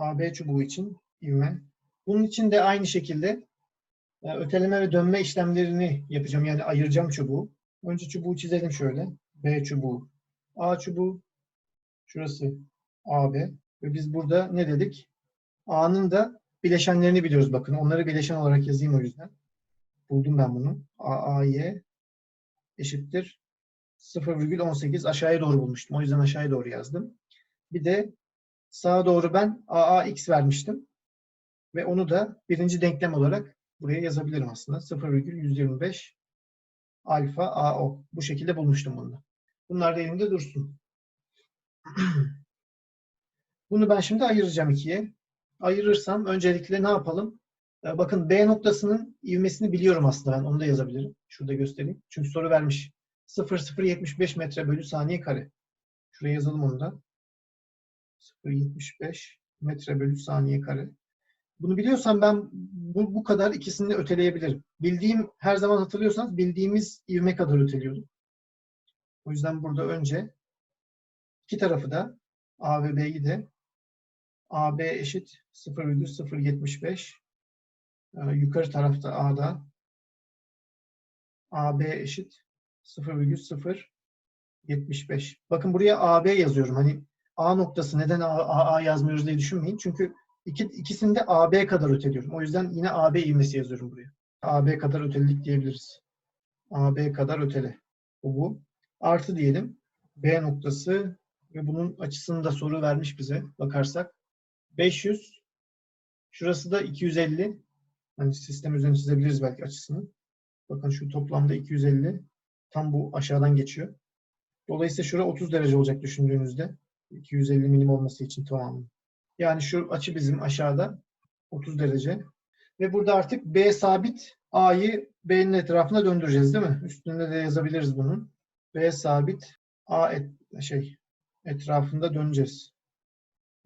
AB çubuğu için ivme. Bunun için de aynı şekilde e, öteleme ve dönme işlemlerini yapacağım. Yani ayıracağım çubuğu. Önce çubuğu çizelim şöyle. B çubuğu, A çubuğu, şurası AB. Ve biz burada ne dedik? A'nın da bileşenlerini biliyoruz bakın. Onları bileşen olarak yazayım o yüzden. Buldum ben bunu. AAY eşittir 0,18 aşağıya doğru bulmuştum. O yüzden aşağıya doğru yazdım. Bir de sağa doğru ben AAX vermiştim. Ve onu da birinci denklem olarak buraya yazabilirim aslında. 0,125 alfa AO. Bu şekilde bulmuştum bunu. Bunlar da elimde dursun. Bunu ben şimdi ayıracağım ikiye. Ayırırsam öncelikle ne yapalım? Ee, Bakın B noktasının ivmesini biliyorum aslında ben. Onu da yazabilirim. Şurada göstereyim. Çünkü soru vermiş. 0,075 metre bölü saniye kare. Şuraya yazalım onu da. 0,75 metre bölü saniye kare. Bunu biliyorsam ben bu, bu kadar ikisini öteleyebilirim. Bildiğim, her zaman hatırlıyorsanız bildiğimiz ivme kadar öteliyordum. O yüzden burada önce iki tarafı da A ve B'yi de AB eşit 0,075 ee, yukarı tarafta A'da AB eşit 0,075. Bakın buraya AB yazıyorum. Hani A noktası neden A, A, A yazmıyoruz diye düşünmeyin. Çünkü iki, ikisini AB kadar öteliyorum. O yüzden yine AB ivmesi yazıyorum buraya. AB kadar ötelilik diyebiliriz. AB kadar ötele. Bu bu. Artı diyelim. B noktası ve bunun açısını da soru vermiş bize bakarsak. 500. Şurası da 250. Hani sistem üzerine çizebiliriz belki açısını. Bakın şu toplamda 250. Tam bu aşağıdan geçiyor. Dolayısıyla şura 30 derece olacak düşündüğünüzde. 250 milim olması için tamamı. Yani şu açı bizim aşağıda 30 derece. Ve burada artık B sabit A'yı B'nin etrafına döndüreceğiz değil mi? Üstünde de yazabiliriz bunun. B sabit A et, şey etrafında döneceğiz.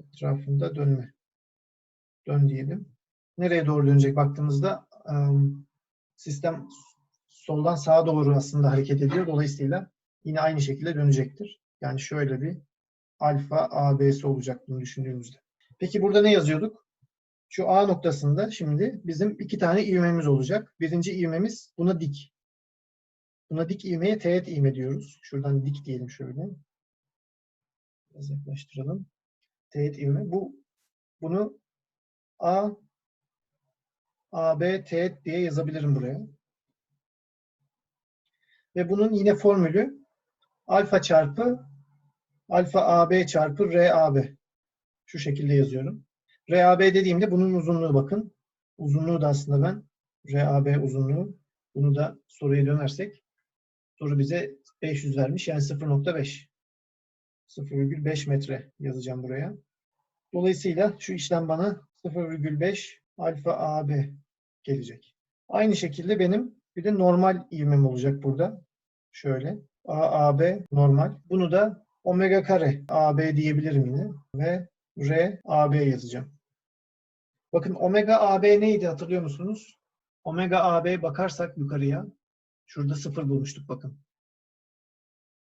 Etrafında dönme. Dön diyelim. Nereye doğru dönecek baktığımızda ım, sistem soldan sağa doğru aslında hareket ediyor. Dolayısıyla yine aynı şekilde dönecektir. Yani şöyle bir alfa AB'si olacak bunu düşündüğümüzde. Peki burada ne yazıyorduk? Şu A noktasında şimdi bizim iki tane ivmemiz olacak. Birinci ivmemiz buna dik. Buna dik ivmeye teğet ivme diyoruz. Şuradan dik diyelim şöyle. Biraz yaklaştıralım. Teğet ivme. Bu bunu A AB teğet diye yazabilirim buraya. Ve bunun yine formülü alfa çarpı alfa AB çarpı RAB. Şu şekilde yazıyorum. RAB dediğimde bunun uzunluğu bakın. Uzunluğu da aslında ben RAB uzunluğu. Bunu da soruya dönersek soru bize 500 vermiş. Yani 0.5. 0,5 metre yazacağım buraya. Dolayısıyla şu işlem bana 0,5 alfa AB gelecek. Aynı şekilde benim bir de normal ivmem olacak burada. Şöyle. AAB normal. Bunu da omega kare AB diyebilirim yine. Ve R AB yazacağım. Bakın omega AB neydi hatırlıyor musunuz? Omega AB bakarsak yukarıya şurada sıfır bulmuştuk bakın.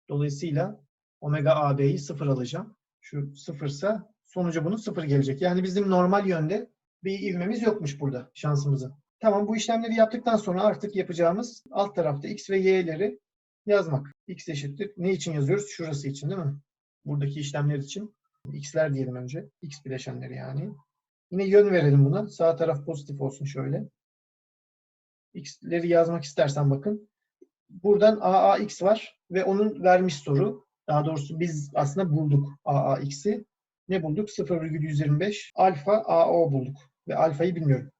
Dolayısıyla omega AB'yi sıfır alacağım. Şu sıfırsa sonucu bunun sıfır gelecek. Yani bizim normal yönde bir ivmemiz yokmuş burada şansımıza. Tamam bu işlemleri yaptıktan sonra artık yapacağımız alt tarafta x ve y'leri yazmak. x eşittir. Ne için yazıyoruz? Şurası için değil mi? Buradaki işlemler için. x'ler diyelim önce. x bileşenleri yani. Yine yön verelim buna. Sağ taraf pozitif olsun şöyle. x'leri yazmak istersen bakın. Buradan AAX var ve onun vermiş soru. Daha doğrusu biz aslında bulduk AAX'i. Ne bulduk? 0,125 alfa AO bulduk. Ve alfayı bilmiyorum.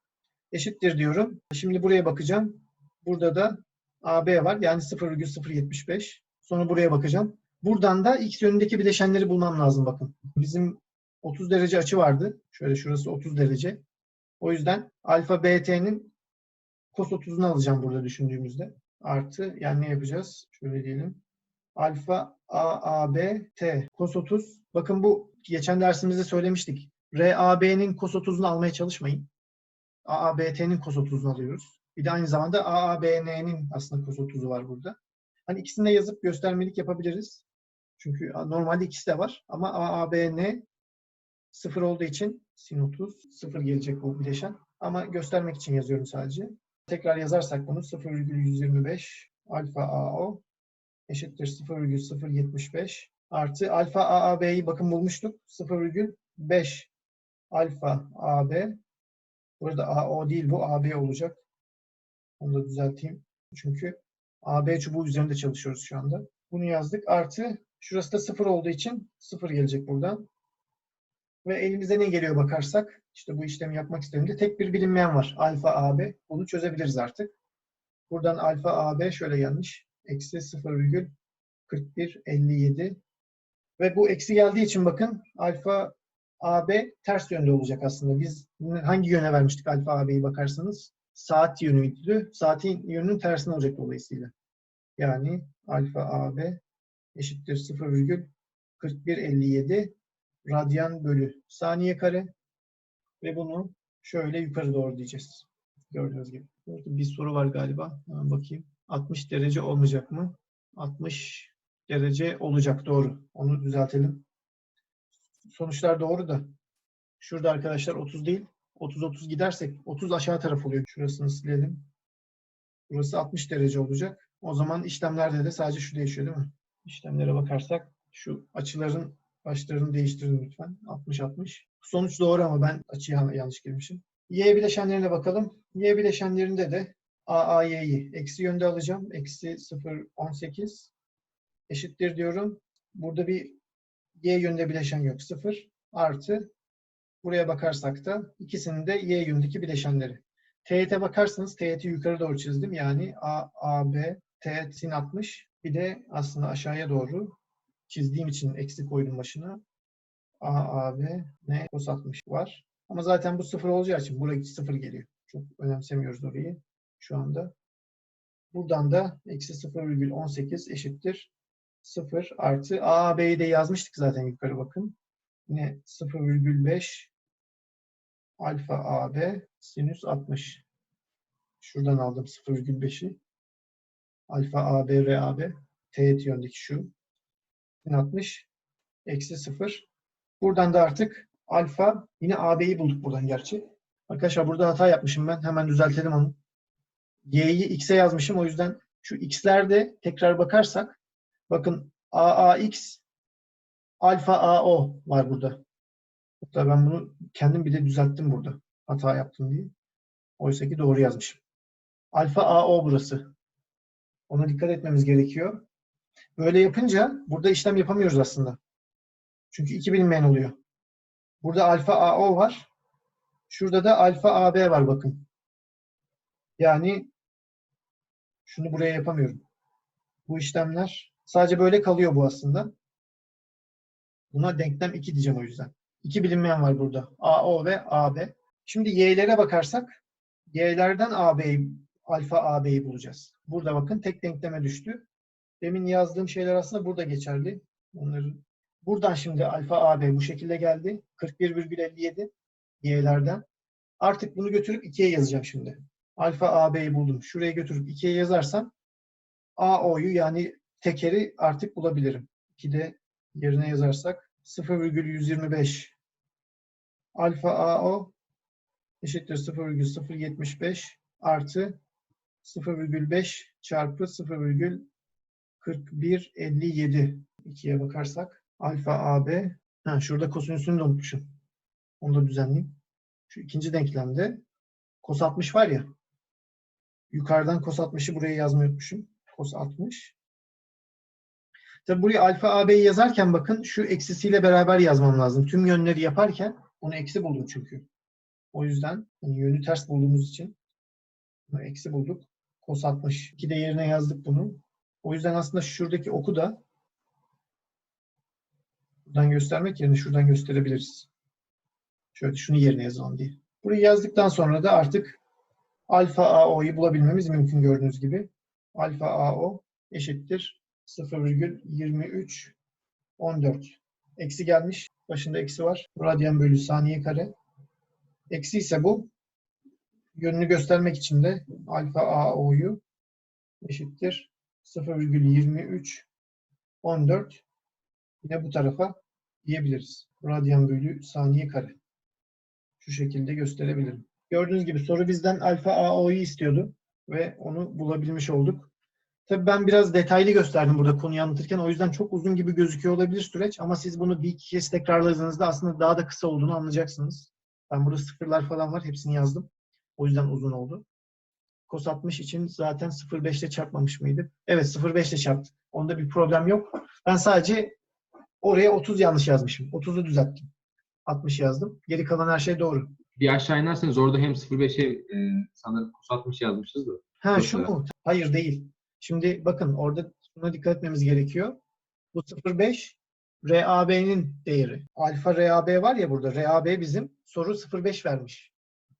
Eşittir diyorum. Şimdi buraya bakacağım. Burada da AB var. Yani 0,075. Sonra buraya bakacağım. Buradan da x yönündeki bileşenleri bulmam lazım bakın. Bizim 30 derece açı vardı. Şöyle şurası 30 derece. O yüzden alfa BT'nin cos 30'unu alacağım burada düşündüğümüzde. Artı yani ne yapacağız? Şöyle diyelim. Alfa AAB T cos 30. Bakın bu geçen dersimizde söylemiştik. RAB'nin cos 30'unu almaya çalışmayın. AABT'nin cos 30'unu alıyoruz. Bir de aynı zamanda AABN'nin aslında cos 30'u var burada. Hani ikisini de yazıp göstermelik yapabiliriz. Çünkü normalde ikisi de var. Ama AABN 0 olduğu için sin 30 0 gelecek bu bileşen. Ama göstermek için yazıyorum sadece. Tekrar yazarsak bunu 0,125 alfa AO eşittir 0,075 artı alfa AAB'yi bakın bulmuştuk. 0,5 alfa AB Burada AO değil bu AB olacak. Onu da düzelteyim. Çünkü AB çubuğu üzerinde çalışıyoruz şu anda. Bunu yazdık. Artı şurası da 0 olduğu için 0 gelecek buradan. Ve elimize ne geliyor bakarsak işte bu işlemi yapmak istediğimde tek bir bilinmeyen var. Alfa AB. Bunu çözebiliriz artık. Buradan alfa AB şöyle gelmiş. Eksi 0,4157 ve bu eksi geldiği için bakın alfa AB ters yönde olacak aslında. Biz hangi yöne vermiştik alfa AB'yi bakarsanız? Saat yönüydü. Saatin yönünün tersine olacak dolayısıyla. Yani alfa AB eşittir 0,4157 radyan bölü saniye kare ve bunu şöyle yukarı doğru diyeceğiz. Gördüğünüz gibi. Burada bir soru var galiba. Hemen bakayım. 60 derece olmayacak mı? 60 derece olacak doğru. Onu düzeltelim. Sonuçlar doğru da. Şurada arkadaşlar 30 değil. 30-30 gidersek 30 aşağı taraf oluyor. Şurasını silelim. Burası 60 derece olacak. O zaman işlemlerde de sadece şu değişiyor değil mi? İşlemlere bakarsak şu açıların başlarını değiştirin lütfen. 60-60. Sonuç doğru ama ben açıya yanlış girmişim. Y bileşenlerine bakalım. Y bileşenlerinde de AAY'yi eksi yönde alacağım. Eksi 0,18 eşittir diyorum. Burada bir Y yönde bileşen yok. 0 artı buraya bakarsak da ikisinin de Y yönündeki bileşenleri. Teğete bakarsanız teğeti yukarı doğru çizdim. Yani A, A, B, teğet sin 60. Bir de aslında aşağıya doğru çizdiğim için eksi koydum başına. A, A, B, N, cos 60 var. Ama zaten bu sıfır olacağı için buraya sıfır geliyor. Çok önemsemiyoruz orayı şu anda. Buradan da eksi 0,18 eşittir 0 artı A, B'yi de yazmıştık zaten yukarı bakın. Yine 0,5 alfa AB sinüs 60. Şuradan aldım 0,5'i. Alfa AB, RAB. Teğet yöndeki şu. 60 eksi 0. Buradan da artık alfa yine AB'yi bulduk buradan gerçi. Arkadaşlar burada hata yapmışım ben. Hemen düzeltelim onu. Y'yi X'e yazmışım. O yüzden şu X'lerde tekrar bakarsak bakın AAX alfa AO var burada. Hatta ben bunu kendim bile düzelttim burada. Hata yaptım diye. Oysa ki doğru yazmışım. Alfa AO burası. Ona dikkat etmemiz gerekiyor. Böyle yapınca burada işlem yapamıyoruz aslında. Çünkü iki bilinmeyen oluyor. Burada alfa AO var. Şurada da alfa AB var bakın. Yani şunu buraya yapamıyorum. Bu işlemler sadece böyle kalıyor bu aslında. Buna denklem 2 diyeceğim o yüzden. İki bilinmeyen var burada. AO ve AB. Şimdi y'lere bakarsak y'lerden AB'yi alfa AB'yi bulacağız. Burada bakın tek denkleme düştü. Demin yazdığım şeyler aslında burada geçerli. Onların buradan şimdi alfa AB bu şekilde geldi. 41,57 y'lerden. Artık bunu götürüp 2'ye yazacağım şimdi. Alfa AB'yi buldum. Şuraya götürüp 2'ye yazarsam AO'yu yani tekeri artık bulabilirim. 2'de yerine yazarsak 0,125 alfa AO eşittir 0,075 artı 0,5 çarpı 0,4157 ikiye bakarsak alfa AB ha, şurada kosinüsünü de unutmuşum. Onu da düzenleyeyim. Şu ikinci denklemde kos 60 var ya yukarıdan kos 60'ı buraya yazmayı unutmuşum. Kos 60 Tabi buraya alfa AB'yi yazarken bakın şu eksisiyle beraber yazmam lazım. Tüm yönleri yaparken onu eksi buldum çünkü. O yüzden yani yönü ters bulduğumuz için bunu eksi bulduk. Kos 60. 2 de yerine yazdık bunu. O yüzden aslında şuradaki oku da buradan göstermek yerine şuradan gösterebiliriz. Şöyle şunu yerine yazalım diye. Burayı yazdıktan sonra da artık alfa AO'yu bulabilmemiz mümkün gördüğünüz gibi. Alfa AO eşittir 0,23 14. Eksi gelmiş. Başında eksi var. Radyan bölü saniye kare. Eksi ise bu. Yönünü göstermek için de alfa AO'yu eşittir 0,23 14 yine bu tarafa diyebiliriz. radyan bölü saniye kare. Şu şekilde gösterebilirim. Gördüğünüz gibi soru bizden alfa AO'yu istiyordu ve onu bulabilmiş olduk. Tabii ben biraz detaylı gösterdim burada konuyu anlatırken. O yüzden çok uzun gibi gözüküyor olabilir süreç ama siz bunu bir iki kez tekrarladığınızda aslında daha da kısa olduğunu anlayacaksınız. Ben burada sıfırlar falan var. Hepsini yazdım. O yüzden uzun oldu. Cos 60 için zaten 0.5 ile çarpmamış mıydı? Evet 0.5 ile çarptık. Onda bir problem yok. Ben sadece oraya 30 yanlış yazmışım. 30'u düzelttim. 60 yazdım. Geri kalan her şey doğru. Bir aşağı inerseniz orada hem 0.5'e e, sanırım cos 60 yazmışız da. Ha şu mu? Hayır değil. Şimdi bakın orada buna dikkat etmemiz gerekiyor. Bu 0.5 RAB'nin değeri. Alfa RAB var ya burada. RAB bizim soru 0.5 vermiş.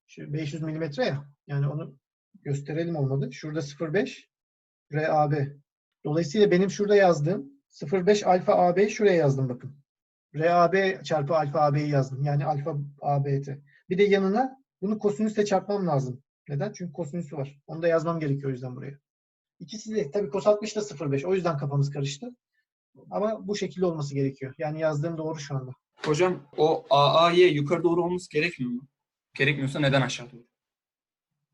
Şu 500 milimetre ya. Yani onu gösterelim olmadı. Şurada 0.5 RAB. Dolayısıyla benim şurada yazdığım 0.5 alfa AB şuraya yazdım bakın. RAB çarpı alfa AB'yi yazdım. Yani alfa ABT. Bir de yanına bunu kosinüsle çarpmam lazım. Neden? Çünkü kosinüsü var. Onu da yazmam gerekiyor o yüzden buraya. İkisi de tabii cos 60 da 0.5. O yüzden kafamız karıştı. Ama bu şekilde olması gerekiyor. Yani yazdığım doğru şu anda. Hocam o AA'ye yukarı doğru olması gerekmiyor mu? Gerekmiyorsa neden aşağı doğru?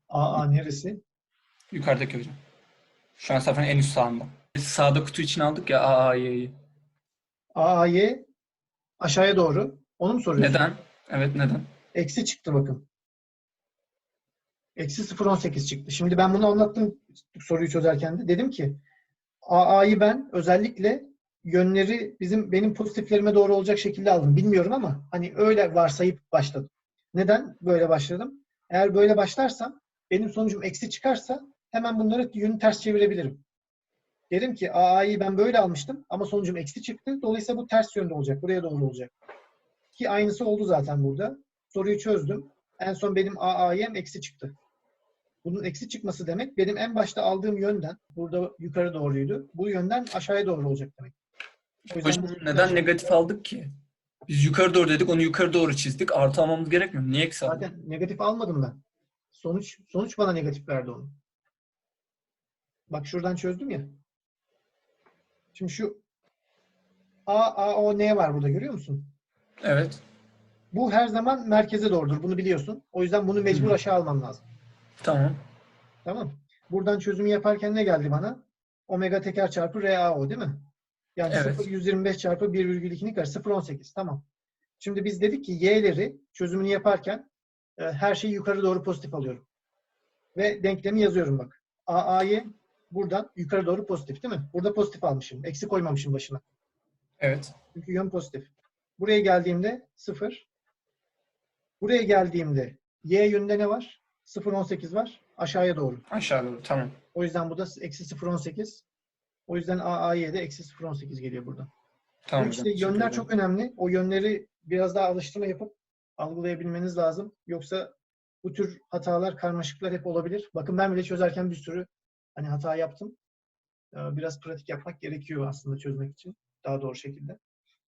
AA neresi? Yukarıdaki hocam. Şu an sayfanın en üst sağında. Biz sağda kutu için aldık ya AA'yi. AA'ye aşağıya doğru. Onu mu soruyorsun? Neden? Evet neden? Eksi çıktı bakın. Eksi 0.18 çıktı. Şimdi ben bunu anlattım soruyu çözerken de. Dedim ki AA'yı ben özellikle yönleri bizim benim pozitiflerime doğru olacak şekilde aldım. Bilmiyorum ama hani öyle varsayıp başladım. Neden böyle başladım? Eğer böyle başlarsam benim sonucum eksi çıkarsa hemen bunları yönü ters çevirebilirim. Dedim ki AA'yı ben böyle almıştım ama sonucum eksi çıktı. Dolayısıyla bu ters yönde olacak. Buraya doğru olacak. Ki aynısı oldu zaten burada. Soruyu çözdüm. En son benim AA'yem eksi çıktı. Bunun eksi çıkması demek benim en başta aldığım yönden burada yukarı doğruydu. Bu yönden aşağıya doğru olacak demek. Hocam neden negatif aldık ki? Biz yukarı doğru dedik, onu yukarı doğru çizdik. Artı almamız gerekmiyor mu? Niye eksi aldık? Zaten negatif almadım ben. Sonuç sonuç bana negatif verdi onu. Bak şuradan çözdüm ya. Şimdi şu A, A, O, N var burada görüyor musun? Evet. Bu her zaman merkeze doğrudur. Bunu biliyorsun. O yüzden bunu mecbur Hı. aşağı almam lazım. Tamam. Tamam. Buradan çözümü yaparken ne geldi bana? Omega teker çarpı RAO değil mi? Yani Evet. 0,125 çarpı 1,2'nin karesi 0,18. Tamam. Şimdi biz dedik ki y'leri çözümünü yaparken e, her şeyi yukarı doğru pozitif alıyorum. Ve denklemi yazıyorum bak. AA'yı buradan yukarı doğru pozitif değil mi? Burada pozitif almışım. Eksi koymamışım başına. Evet. Çünkü yön pozitif. Buraya geldiğimde 0. Buraya geldiğimde y yönünde ne var? 0,18 var. Aşağıya doğru. Aşağı doğru. Tamam. O yüzden bu da eksi 0.18. O yüzden AA'ye de eksi 0.18 geliyor burada. Tamam hocam. işte yönler ederim. çok önemli. O yönleri biraz daha alıştırma yapıp algılayabilmeniz lazım. Yoksa bu tür hatalar, karmaşıklar hep olabilir. Bakın ben bile çözerken bir sürü hani hata yaptım. Ee, Biraz pratik yapmak gerekiyor aslında çözmek için. Daha doğru şekilde.